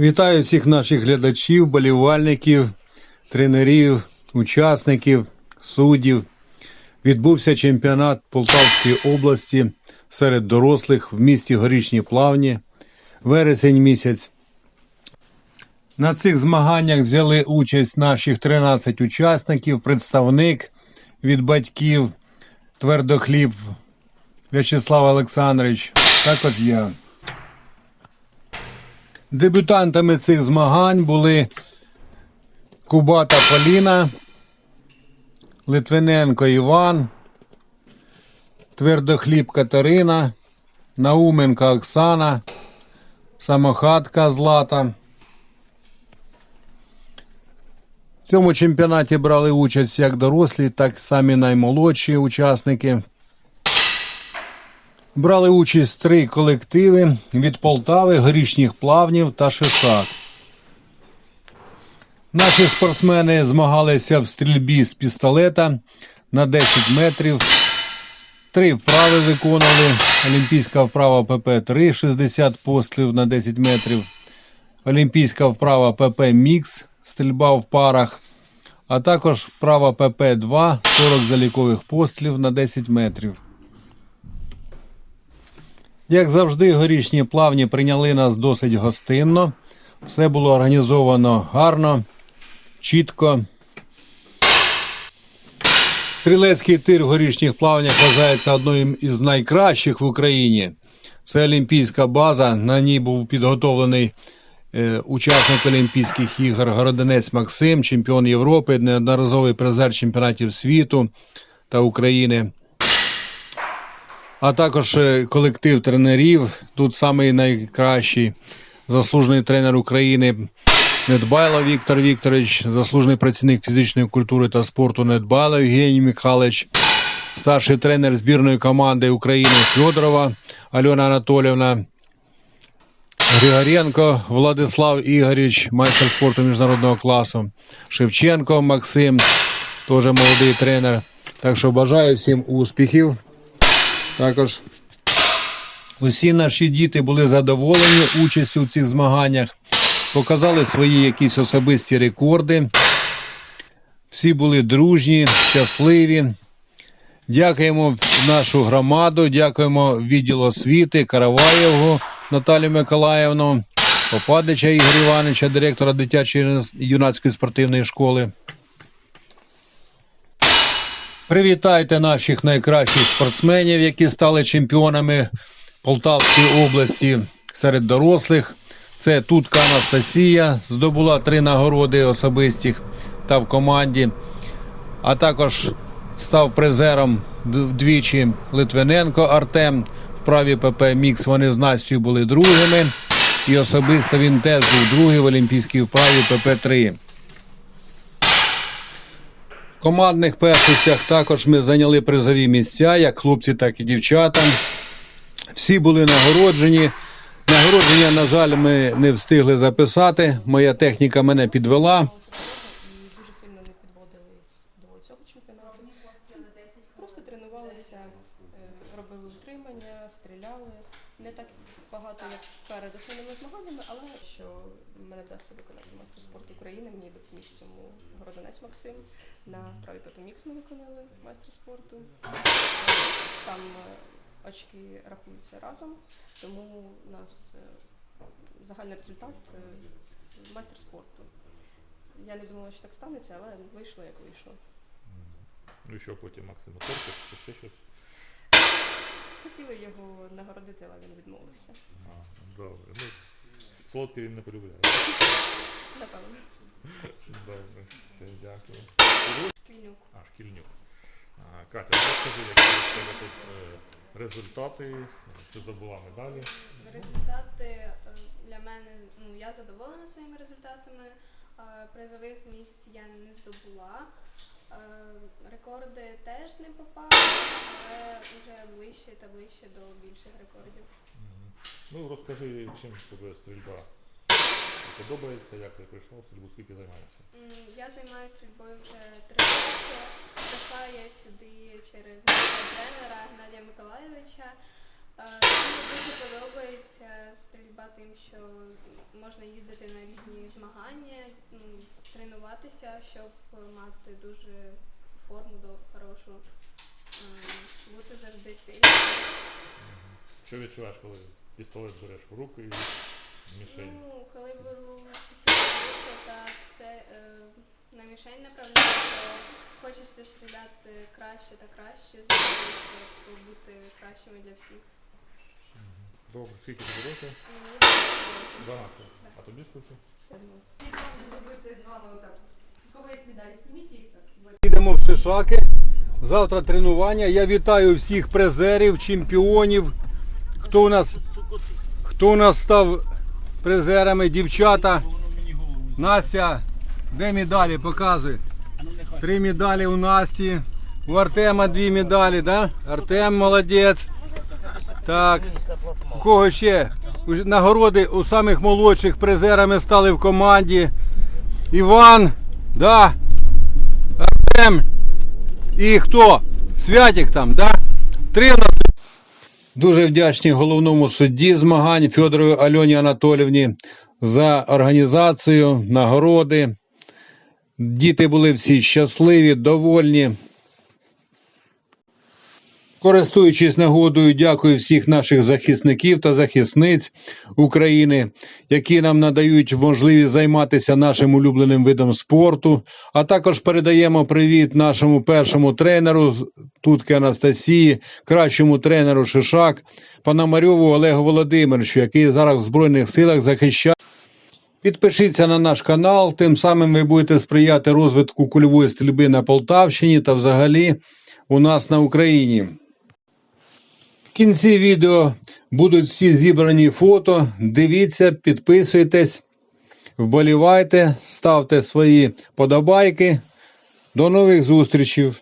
Вітаю всіх наших глядачів, болівальників, тренерів, учасників, суддів. Відбувся чемпіонат Полтавської області серед дорослих в місті Горішні Плавні. Вересень місяць. На цих змаганнях взяли участь наших 13 учасників, представник від батьків Твердохліб В'ячеслав Олександрович, також я. Дебютантами цих змагань були Кубата Поліна, Литвиненко Іван, Твердохліб Катерина, Науменко Оксана, Самохатка Злата. В цьому чемпіонаті брали участь як дорослі, так і самі наймолодші учасники. Брали участь три колективи від Полтави, Горішніх Плавнів та Шишак. Наші спортсмени змагалися в стрільбі з пістолета на 10 метрів. Три вправи виконували. Олімпійська вправа ПП-3, 60 пострілів на 10 метрів. Олімпійська вправа ПП Мікс, стрільба в парах. А також вправа ПП-2, 40 залікових пострілів на 10 метрів. Як завжди, горішні плавні прийняли нас досить гостинно. Все було організовано гарно, чітко. Стрілецький тир в горішніх плавнях вважається одним із найкращих в Україні. Це Олімпійська база. На ній був підготовлений е, учасник Олімпійських ігор Городенець Максим, чемпіон Європи, неодноразовий призер чемпіонатів світу та України а також е, колектив тренерів. Тут самий найкращий заслужений тренер України Недбайло Віктор Вікторович, заслужений працівник фізичної культури та спорту Недбайло Євгеній Михайлович, старший тренер збірної команди України Федорова Альона Анатолівна. Григоренко Владислав Ігорівич, майстер спорту міжнародного класу, Шевченко Максим, теж молодий тренер. Так що бажаю всім успіхів. Також усі наші діти були задоволені участю в цих змаганнях, показали свої якісь особисті рекорди. Всі були дружні, щасливі. Дякуємо нашу громаду, дякуємо відділу освіти, Караваєву Наталію Миколаївну, Попадича Ігоря Івановича, директора дитячої юнацької спортивної школи. Привітайте наших найкращих спортсменів, які стали чемпіонами Полтавської області серед дорослих. Це Тутка Анастасія, здобула три нагороди особистих та в команді. А також став призером вдвічі Литвиненко Артем. В праві ПП Мікс вони з Настю були другими. І особисто він теж був другий в Олімпійській вправі ПП-3. Командних першостях також ми зайняли призові місця, як хлопці, так і дівчата. Всі були нагороджені. Нагородження, на жаль, ми не встигли записати. Моя техніка мене підвела. і дуже сильно не підводились до цього чемпіонату. Просто тренувалися, е, робили утримання, стріляли. Не так багато, як перед основними змаганнями, але що мене вдасться виконати майстер спорту України, мені допоміг в цьому Городонець Максим. На праві Пепомікс ми виконали майстер спорту. Там е, очки рахуються разом, тому у нас е, загальний результат е, майстер спорту. Я не думала, що так станеться, але вийшло як вийшло. Ну і що потім Максима Торков чи ще щось? Хотіли його нагородити, але він відмовився. А, добре. Ну, солодке він не полюбляє. Напевно. Добре, все, дякую. Шкільнюк. А, шкільнюк. А, Катя, розкажи, які у тебе тут е, результати, чи здобула медалі? Результати е, для мене, ну я задоволена своїми результатами. Е, Призових місць я не здобула. Е, Рекорди теж не попали, але вже ближче та ближче до більших рекордів. Мгм. Ну розкажи, чим тобі стрільба подобається, як ти прийшла в стрільбу, скільки займаєшся? Я займаюся стрільбою вже три роки. Прийшла я сюди через тренера Геннадія Миколаєвича. Е, Мені дуже подобається стрільба тим, що можна їздити на різні змагання, ну, тренуватися, щоб мати дуже форму до хорошу, бути завжди сильним. Що відчуваєш, коли пістолет береш в руки і мішень? Ну, коли беру пістолет, та це е, на мішень направляю, то хочеться стріляти краще та краще, щоб бути кращими для всіх. Добре, скільки тобі років? Мені 12. А тобі скільки? Їдемо в Шишаки. Завтра тренування. Я вітаю всіх призерів, чемпіонів. Хто у нас, хто у нас став призерами? Дівчата. Настя, де медалі? Показуй. Три медалі у Насті. У Артема дві медалі, да? Артем молодець. Так. У кого ще? Нагороди у самих молодших призерами стали в команді. Іван, да. Артем. І хто? Святик там, да? Три у нас. Дуже вдячні головному судді змагань Федорові Альоні Анатолівні за організацію, нагороди. Діти були всі щасливі, довольні. Користуючись нагодою, дякую всіх наших захисників та захисниць України, які нам надають можливість займатися нашим улюбленим видом спорту. А також передаємо привіт нашому першому тренеру Тутки Анастасії, кращому тренеру Шишак, Пономарьову Олегу Володимировичу, який зараз в Збройних силах захищає. Підпишіться на наш канал, тим самим ви будете сприяти розвитку кульової стрільби на Полтавщині та взагалі у нас на Україні. Кінці відео будуть всі зібрані фото. Дивіться, підписуйтесь, вболівайте, ставте свої подобайки. До нових зустрічей!